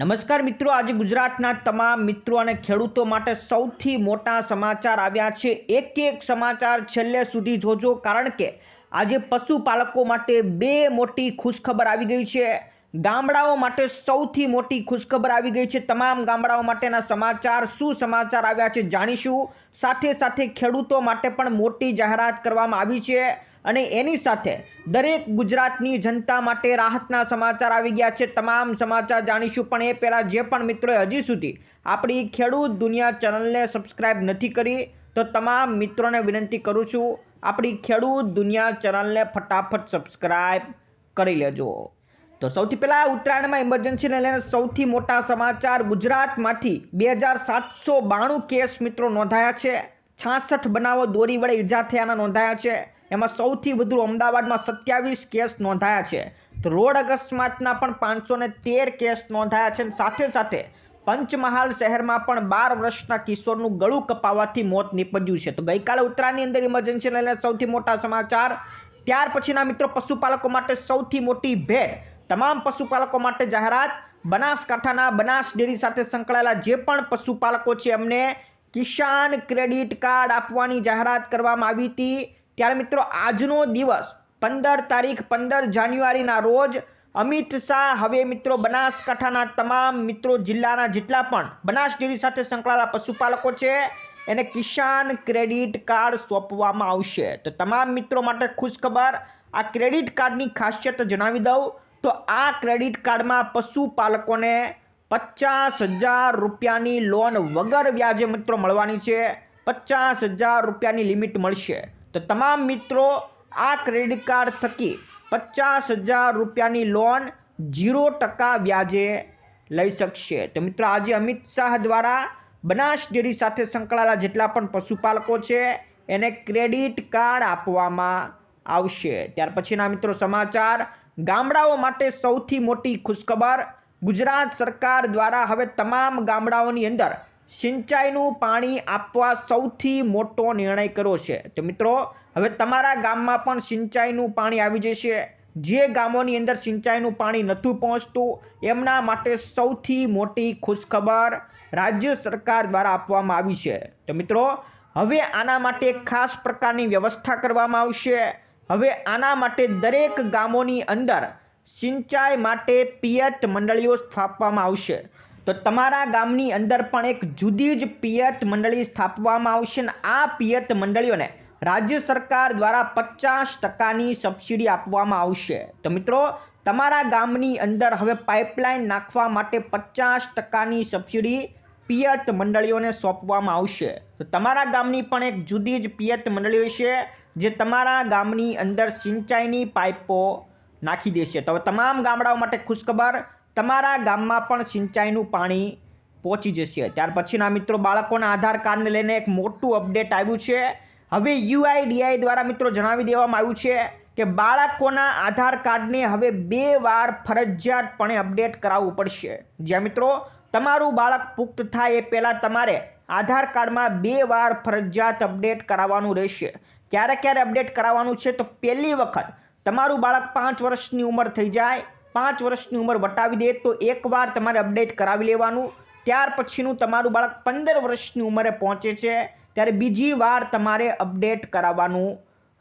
નમસ્કાર મિત્રો, આજે ગુજરાતના તમામ મિત્રો અને ખેડૂતો માટે સૌથી મોટા સમાચાર આવ્યા છે. એક એક સમાચાર છેલ્લે સુધી જોજો, કારણ કે આજે પશુપાલકો માટે બે મોટી ખુશખબર આવી ગઈ છે. ગામડાઓ માટે સૌથી મોટી ખુશખબર આવી ગઈ છે. તમામ ગામડાઓ માટેના સમાચાર, શું સમાચાર આવ્યા છે જાણીશું. સાથે સાથે ખેડૂતો માટે પણ મોટી જાહેરાત કરવામાં આવી છે. અને એની સાથે દરેક ગુજરાતની જનતા માટે રાહતના સમાચાર આવી ગયા છે. તમામ સમાચાર જાણીશું, પણ એ પહેલાં જે પણ મિત્રોએ હજી સુધી આપણી ખેડૂત દુનિયા ચેનલને સબસ્ક્રાઈબ નથી કરી, તો તમામ મિત્રોને વિનંતી કરું છું, આપણી ખેડૂત દુનિયા ચેનલને ફટાફટ સબસ્ક્રાઈબ કરી લેજો. તો સૌથી પહેલાં ઉત્તરાયણમાં ઇમરજન્સીને લઈને સૌથી મોટા સમાચાર. ગુજરાતમાંથી બે હજાર સાતસો બાણું કેસ મિત્રો નોંધાયા છે. છાસઠ બનાવો દોરી વડે ઈજા થયાના નોંધાયા છે. એમાં સૌથી વધુ અમદાવાદમાં સત્યાવીસ કેસ નોંધાયા છે. તો રોડ અકસ્માતના પણ પાંચસો તેર કેસ નોંધાયા છે સાથે સાથે પંચમહાલ શહેરમાં પણ બાર વર્ષના કિશોરનું ગળું કપાવવાથી મોત નીપજ્યું છે. તો ગઈકાલે ઉત્તરાયણની અંદર ઇમરજન્સી લઈને સૌથી મોટા સમાચાર. ત્યાર પછીના મિત્રો પશુપાલકો માટે સૌથી મોટી ભેટ. તમામ પશુપાલકો માટે જાહેરાત. બનાસકાંઠાના બનાસ ડેરી સાથે સંકળાયેલા જે પણ પશુપાલકો છે, એમને કિસાન ક્રેડિટ કાર્ડ આપવાની જાહેરાત કરવામાં આવી હતી. ત્યારે મિત્રો આજનો દિવસ પંદર તારીખ પંદર જાન્યુઆરીના રોજ અમિત શાહ હવે મિત્રો બનાસકાંઠાના તમામ મિત્રો જિલ્લાના જેટલા પણ બનાસ ડેરી સાથે સંકળાયેલા પશુપાલકો છે, એને કિસાન ક્રેડિટ કાર્ડ સોંપવામાં આવશે. તો તમામ મિત્રો માટે ખુશખબર આ ક્રેડિટ કાર્ડની ખાસિયત જણાવી દઉં. તો આ ક્રેડિટ કાર્ડમાં પશુપાલકોને પચાસ હજાર રૂપિયાની લોન વગર વ્યાજે મિત્રો મળવાની છે. પચાસ હજાર રૂપિયાની લિમિટ મળશે. તો તમામ મિત્રો, આ ક્રેડિટ કાર્ડ થકી પચાસ હજાર રૂપિયાની લોન ઝીરો ટકા વ્યાજે લઈ શકશે. તો મિત્રો, આજે અમિત શાહ દ્વારા બનાસ ડેરી સાથે સંકળાયેલા જેટલા પણ પશુપાલકો છે, એને ક્રેડિટ કાર્ડ આપવામાં આવશે. ત્યાર પછીના મિત્રો, સમાચાર. ગામડાઓ માટે સૌથી મોટી ખુશખબર ગુજરાત સરકાર દ્વારા હવે તમામ ગામડાઓની અંદર સિંચાઈનું પાણી આપવા સૌથી મોટો નિર્ણય કર્યો છે. તો મિત્રો, હવે તમારા ગામમાં પણ સિંચાઈનું પાણી આવી જશે. જે ગામોની અંદર સિંચાઈનું પાણી નથી પહોંચતું, એમના માટે સૌથી મોટી ખુશખબર રાજ્ય સરકાર દ્વારા આપવામાં આવી છે. તો મિત્રો, હવે આના માટે ખાસ પ્રકારની વ્યવસ્થા કરવામાં આવશે. હવે આના માટે દરેક ગામોની અંદર સિંચાઈ માટે પિયત મંડળીઓ સ્થાપવામાં આવશે. તો તમારા ગામની અંદર પણ એક જુદી જ પિયત મંડળી સ્થાપવામાં આવશે અને આ પિયત મંડળીઓને રાજ્ય સરકાર દ્વારા પચાસ ટકાની સબસિડી આપવામાં આવશે. તો મિત્રો, તમારા ગામની અંદર હવે પાઇપલાઇન નાખવા માટે પચાસ ટકાની સબસિડી પિયત મંડળીઓને સોંપવામાં આવશે. તો તમારા ગામની પણ એક જુદી જ પિયત મંડળીઓ છે, જે તમારા ગામની અંદર સિંચાઈની પાઇપો નાખી દેશે. તો હવે તમામ ગામડાઓ માટે ખુશખબર તમારા ગામમાં પણ સિંચાઈનું પાણી પહોંચી જશે. ત્યાર પછીના મિત્રો, બાળકોના આધાર કાર્ડને લઈને એક મોટું અપડેટ આવ્યું છે. હવે યુઆઈડીઆઈ દ્વારા મિત્રો જણાવી દેવામાં આવ્યું છે કે બાળકોના આધાર કાર્ડને હવે બે વાર ફરજિયાતપણે અપડેટ કરાવવું પડશે. જ્યાં મિત્રો, તમારું બાળક પુખ્ત થાય એ પહેલાં તમારે આધાર કાર્ડમાં બે વાર ફરજિયાત અપડેટ કરાવવાનું રહેશે. ક્યારે ક્યારે અપડેટ કરાવવાનું છે તો પહેલી વખત તમારું બાળક પાંચ વર્ષની ઉંમર થઈ જાય પાંચ વર્ષની ઉંમર વટાવી દે તો એકવાર તમારે અપડેટ કરાવી લેવાનું. ત્યાર પછીનું તમારું બાળક પંદર વર્ષની ઉંમરે પહોંચે છે, ત્યારે બીજી વાર તમારે અપડેટ કરાવવાનું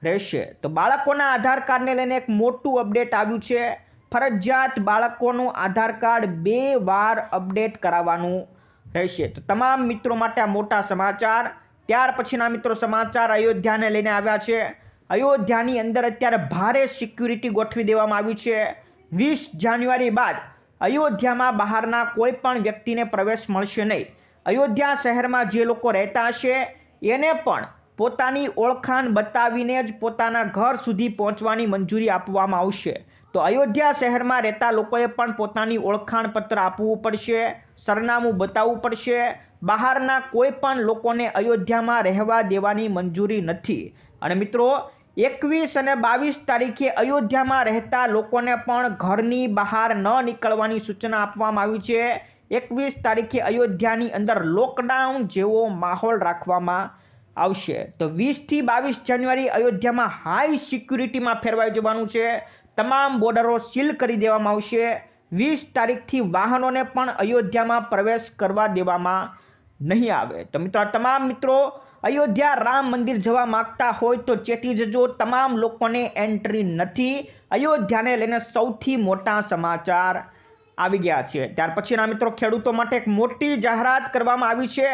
રહેશે. તો બાળકોના આધાર કાર્ડને લઈને એક મોટું અપડેટ આવ્યું છે. ફરજિયાત બાળકોનું આધાર કાર્ડ બે વાર અપડેટ કરાવવાનું રહેશે. તો તમામ મિત્રો માટે આ મોટા સમાચાર. ત્યાર પછીના મિત્રો સમાચાર અયોધ્યાને લઈને આવ્યા છે. અયોધ્યાની અંદર અત્યારે ભારે સિક્યુરિટી ગોઠવી દેવામાં આવી છે. વીસ જાન્યુઆરી બાદ અયોધ્યામાં બહારના કોઈ પણ વ્યક્તિને પ્રવેશ મળશે નહીં. અયોધ્યા શહેરમાં જે લોકો રહેતા હશે, એને પણ પોતાની ઓળખાણ બતાવીને જ પોતાના ઘર સુધી પહોંચવાની મંજૂરી આપવામાં આવશે. તો અયોધ્યા શહેરમાં રહેતા લોકોએ પણ પોતાની ઓળખાણ પત્ર આપવું પડશે, સરનામું બતાવવું પડશે. બહારના કોઈ પણ લોકોને અયોધ્યામાં રહેવા દેવાની મંજૂરી નથી. અને મિત્રો એકવીસ અને બાવીસ તારીખે અયોધ્યામાં રહેતા લોકોને પણ ઘરની બહાર ન નીકળવાની સૂચના આપવામાં આવી છે. એકવીસ તારીખે અયોધ્યાની અંદર લોકડાઉન જેવો માહોલ રાખવામાં આવશે. તો વીસથી બાવીસ જાન્યુઆરી અયોધ્યામાં હાઈ સિક્યુરિટીમાં ફેરવાઈ જવાનું છે. તમામ બોર્ડરો સીલ કરી દેવામાં આવશે. વીસ તારીખથી વાહનોને પણ અયોધ્યામાં પ્રવેશ કરવા દેવામાં નહીં આવે. તો મિત્રો તમામ મિત્રો અયોધ્યા રામ મંદિર જવા માંગતા હોય તો ચેતી જજો. તમામ લોકોને એન્ટ્રી નથી. અયોધ્યાને લઈને સૌથી મોટા સમાચાર આવી ગયા છે. ત્યાર પછીના મિત્રો, ખેડૂતો માટે એક મોટી જાહેરાત કરવામાં આવી છે.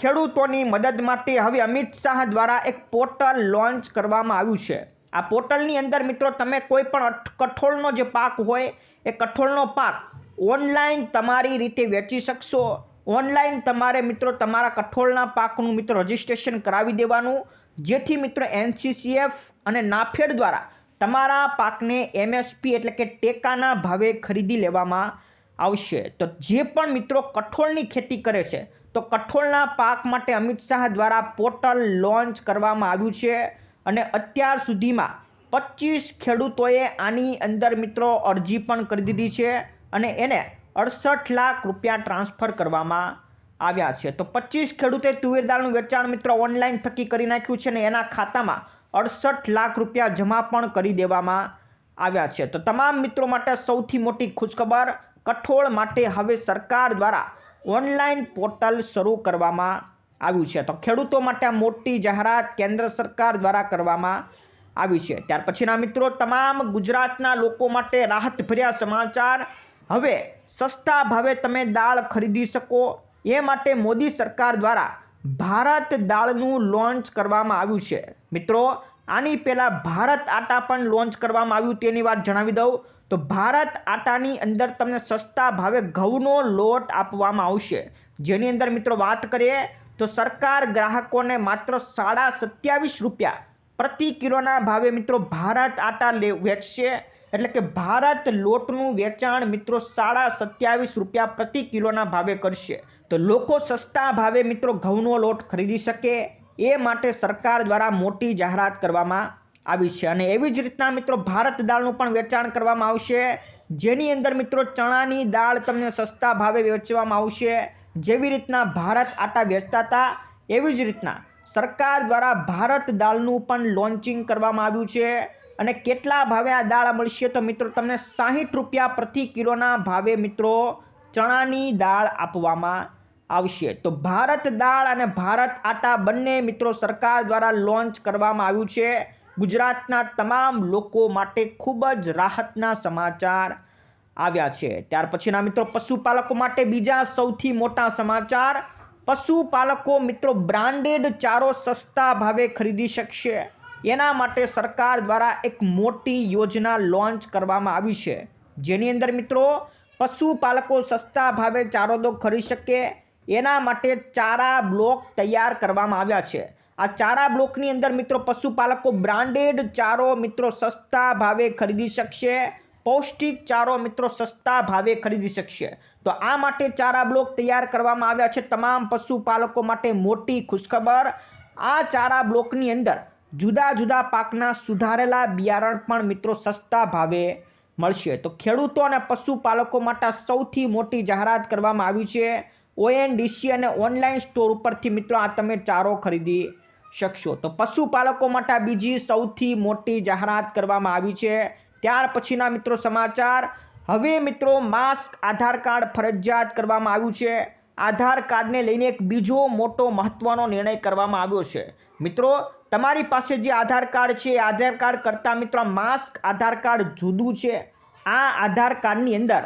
ખેડૂતોની મદદ માટે હવે અમિત શાહ દ્વારા એક પોર્ટલ લોન્ચ કરવામાં આવ્યું છે. આ પોર્ટલની અંદર મિત્રો, તમે કોઈ પણ કઠોળનો જે પાક હોય, એ કઠોળનો પાક ઓનલાઈન તમારી રીતે વેચી શકશો. ઓનલાઈન તમારે મિત્રો તમારા કઠોળના પાકનું મિત્રો રજિસ્ટ્રેશન કરાવી દેવાનું. જેથી મિત્રો એનસીસીએફ અને નાફેડ દ્વારા તમારા પાકને એમએસપી એટલે કે ટેકાના ભાવે ખરીદી લેવામાં આવશે. તો જે પણ મિત્રો કઠોળની ખેતી કરે છે, તો કઠોળના પાક માટે અમિત શાહ દ્વારા પોર્ટલ લોન્ચ કરવામાં આવ્યું છે અને અત્યાર સુધીમાં પચીસ ખેડૂતોએ આની અંદર મિત્રો અરજી પણ કરી દીધી છે અને એને અડસઠ લાખ રૂપિયા ટ્રાન્સફર કરવામાં આવ્યા છે. તો પચીસ ખેડૂતે તુવેર દાળનું વેચાણ મિત્રો ઓનલાઈન થકી કરી નાખ્યું છે અને એના ખાતામાં અડસઠ લાખ રૂપિયા જમા પણ કરી દેવામાં આવ્યા છે. તો તમામ મિત્રો માટે સૌથી મોટી ખુશખબર, કઠોળ માટે હવે સરકાર દ્વારા ઓનલાઈન પોર્ટલ શરૂ કરવામાં આવ્યું છે. તો ખેડૂતો માટે મોટી જાહેરાત કેન્દ્ર સરકાર દ્વારા કરવામાં આવી છે. ત્યાર પછીના મિત્રો, તમામ ગુજરાતના લોકો માટે રાહતભર્યા સમાચાર હવે સસ્તા ભાવે તમે દાળ ખરીદી શકો. એ માટે મોદી સરકાર દ્વારા ભારત દાળનું લોન્ચ કરવામાં આવ્યું છે. મિત્રો, આની પહેલાં ભારત આટા પણ લોન્ચ કરવામાં આવ્યું તેની વાત જણાવી દઉં. તો ભારત આટાની અંદર તમને સસ્તા ભાવે ઘઉંનો લોટ આપવામાં આવશે. જેની અંદર મિત્રો વાત કરીએ, તો સરકાર ગ્રાહકોને માત્ર સાડા સત્યાવીસ રૂપિયા પ્રતિ કિલોના ભાવે મિત્રો ભારત આટા લે, વેચશે. એટલે કે ભારત લોટનું વેચાણ મિત્રો સાડા સત્યાવીસ રૂપિયા પ્રતિ કિલોના ભાવે કરશે. તો લોકો સસ્તા ભાવે મિત્રો ઘઉંનો લોટ ખરીદી શકે. એ માટે સરકાર દ્વારા મોટી જાહેરાત કરવામાં આવી છે અને એવી જ રીતના મિત્રો ભારત દાળનું પણ વેચાણ કરવામાં આવશે. જેની અંદર મિત્રો ચણાની દાળ તમને સસ્તા ભાવે વેચવામાં આવશે. જેવી રીતના ભારત આટા વેચતા હતા, એવી જ રીતના સરકાર દ્વારા ભારત દાળનું પણ લોન્ચિંગ કરવામાં આવ્યું છે. અને કેટલા ભાવે આ દાળ મળશે તો મિત્રો તમને સાહીઠ રૂપિયા પ્રતિ કિલોના ભાવે મિત્રો ચણાની દાળ આપવામાં આવશે. તો ભારત દાળ અને ભારત આટા બંને મિત્રો સરકાર દ્વારા લોન્ચ કરવામાં આવ્યું છે. ગુજરાતના તમામ લોકો માટે ખૂબ જ રાહતના સમાચાર આવ્યા છે. ત્યાર પછીના મિત્રો પશુપાલકો માટે બીજા સૌથી મોટા સમાચાર. પશુપાલકો મિત્રો બ્રાન્ડેડ ચારો સસ્તા ભાવે ખરીદી શકશે. એના માટે સરકાર દ્વારા એક મોટી યોજના લોન્ચ કરવામાં આવી છે. જેની અંદર મિત્રો, પશુપાલકો સસ્તા ભાવે ચારો તો ખરીદી શકે, એના માટે ચારા બ્લોક તૈયાર કરવામાં આવ્યા છે. આ ચારા બ્લોકની અંદર મિત્રો પશુપાલકો બ્રાન્ડેડ ચારો મિત્રો સસ્તા ભાવે ખરીદી શકશે, પૌષ્ટિક ચારો મિત્રો સસ્તા ભાવે ખરીદી શકશે. તો આ માટે ચારા બ્લોક તૈયાર કરવામાં આવ્યા છે તમામ પશુપાલકો માટે મોટી ખુશખબર. આ ચારા બ્લોકની અંદર જુદા જુદા પાકના સુધારેલા બિયારણ પણ મિત્રો સસ્તા ભાવે મળશે. તો ખેડૂતો અને પશુપાલકો માટે સૌથી મોટી જાહેરાત કરવામાં આવી છે. ઓએનડીસી અને ઓનલાઈન સ્ટોર ઉપરથી મિત્રો આ તમે ચારો ખરીદી શકશો. તો પશુપાલકો માટે બીજી સૌથી મોટી જાહેરાત કરવામાં આવી છે. ત્યાર પછીના મિત્રો સમાચાર. હવે મિત્રો માસ્ક, આધાર કાર્ડ ફરજિયાત કરવામાં આવ્યું છે. આધાર કાર્ડને લઈને એક બીજો મોટો મહત્વનો નિર્ણય કરવામાં આવ્યો છે. મિત્રો તમારી પાસે જે આધાર કાર્ડ છે, એ આધાર કાર્ડ કરતાં મિત્રો માસ્ક, આધાર કાર્ડ જુદું છે. આ આધાર કાર્ડની અંદર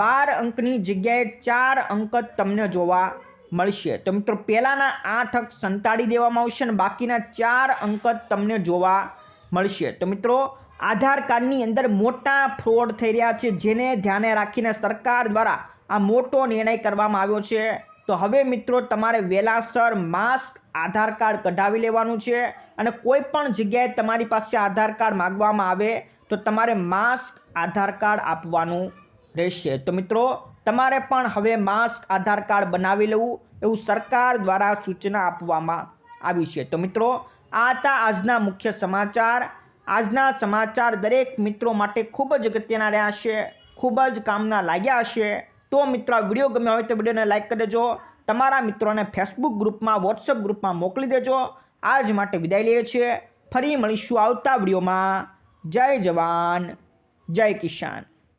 બાર અંકની જગ્યાએ ચાર અંક તમને જોવા મળશે. તો મિત્રો, પહેલાંના આઠ અંક સંતાડી દેવામાં આવશે અને બાકીના ચાર અંક તમને જોવા મળશે. તો મિત્રો, આધાર કાર્ડની અંદર મોટા ફ્રોડ થઈ રહ્યા છે, જેને ધ્યાને રાખીને સરકાર દ્વારા આ મોટો નિર્ણય કરવામાં આવ્યો છે. તો હવે મિત્રો તમારે વેલાસર માસ્ક, આધાર કાર્ડ કઢાવી લેવાનું છે અને કોઈ પણ જગ્યાએ તમારી પાસે આધાર કાર્ડ માગવામાં આવે તો તમારે માસ્ક, આધાર કાર્ડ આપવાનું રહેશે. તો મિત્રો, તમારે પણ હવે માસ્ક, આધાર કાર્ડ બનાવી લેવું એવું સરકાર દ્વારા સૂચના આપવામાં આવી છે. તો મિત્રો, આ હતા આજના મુખ્ય સમાચાર. આજના સમાચાર દરેક મિત્રો માટે ખૂબ જ અગત્યના રહ્યા છે. ખૂબ જ કામના લાગ્યા હશે. તો મિત્રો વીડિયો ગમ્યો હોય તો વિડીયોને લાઇક કરી દેજો. તમારા મિત્રોને ફેસબુક ગ્રુપમાં વોટ્સઅપ ગ્રુપમાં મોકલી દેજો. આજ માટે વિદાય લઈએ છીએ. ફરી મળીશું આવતા વિડીયોમાં. જય જવાન. જય કિસાન.